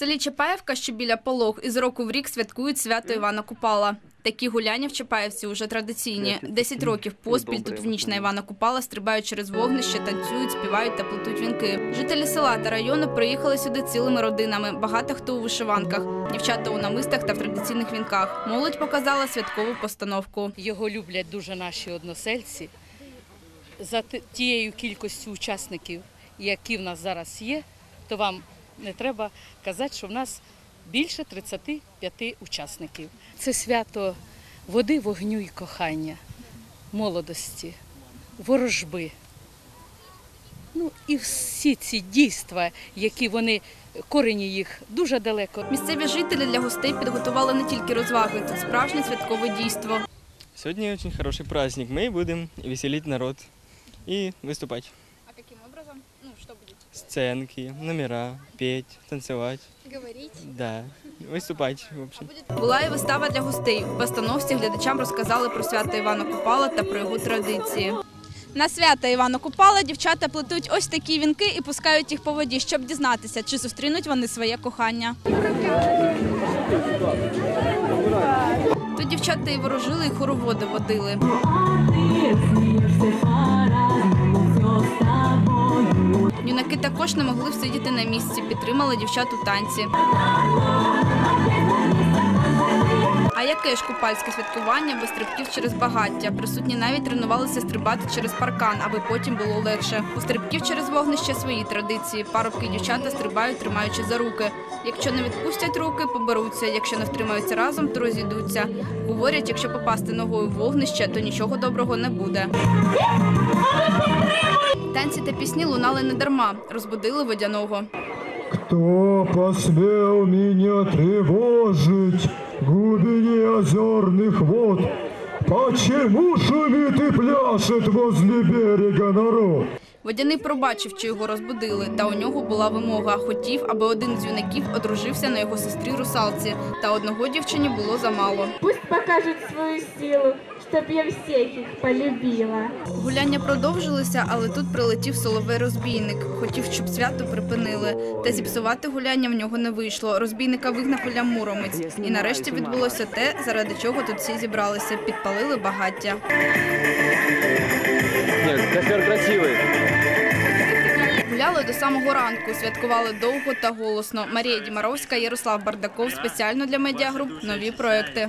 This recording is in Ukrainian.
селі Чапаєвка, що біля Полог, із року в рік святкують свято Івана Купала. Такі гуляння в Чапаєвці уже традиційні. Десять років поспіль тут в ніч на Івана Купала стрибають через вогнище, танцюють, співають та плетуть вінки. Жителі села та району приїхали сюди цілими родинами. Багато хто у вишиванках, дівчата у намистах та в традиційних вінках. Молодь показала святкову постановку. Його люблять дуже наші односельці. За тією кількістю учасників, які в нас зараз є, то вам не треба казати, що в нас більше 35 учасників. Це свято води, вогню і кохання, молодості, ворожби. Ну і всі ці дійства, які вони корені їх дуже далеко. Місцеві жителі для гостей підготували не тільки розваги, тут справжнє святкове дійство. Сегодня очень хороший праздник. Мы будем веселить народ и выступать. А яким образом? Ну що буде? Сценки, номера, петь, танцевать. Говорити. Да, выступать, в общем. Була і вистава для гостей. В постановці глядачам розказали про свято Івана Купала та про його традиції. На свято Івана Купала дівчата плетуть ось такі вінки і пускають їх по воді, щоб дізнатися, чи зустрінуть вони своє кохання. Тут дівчата і ворожили, і хороводи водили. Також не могли всидіти на місці, підтримали дівчат у танці. А яке ж купальське святкування без стрибків через багаття? Присутні навіть тренувалися стрибати через паркан, аби потім було легше. У стрибків через вогнище свої традиції. Парубки і дівчата стрибають, тримаючи за руки. Якщо не відпустять руки, поберуться. Якщо не втримаються разом, то розійдуться. Говорять, якщо попасти ногою в вогнище, то нічого доброго не буде. Танці та пісні лунали не дарма, розбудили водяного. Кто посмел меня тревожить в глубине озерных вод? Почему шумит и пляшет возле берега народ? Водяний пробачив, чи його розбудили, та у нього була вимога. Хотів, аби один з юнаків одружився на його сестрі русалці, та одного дівчині було замало. Пусть покажуть свою силу, чтоб я всех их полюбила. Гуляння продовжилися, але тут прилетів соловей розбійник. Хотів, щоб свято припинили. Та зіпсувати гуляння в нього не вийшло. Розбійника вигнав Оля Муромець. І нарешті відбулося те, заради чого тут всі зібралися. Підпалили багаття. Костер красивый. Гуляли до самого ранку, святкували довго та голосно. Марія Дімаровська, Ярослав Бардаков спеціально для медіагруп нові проекти.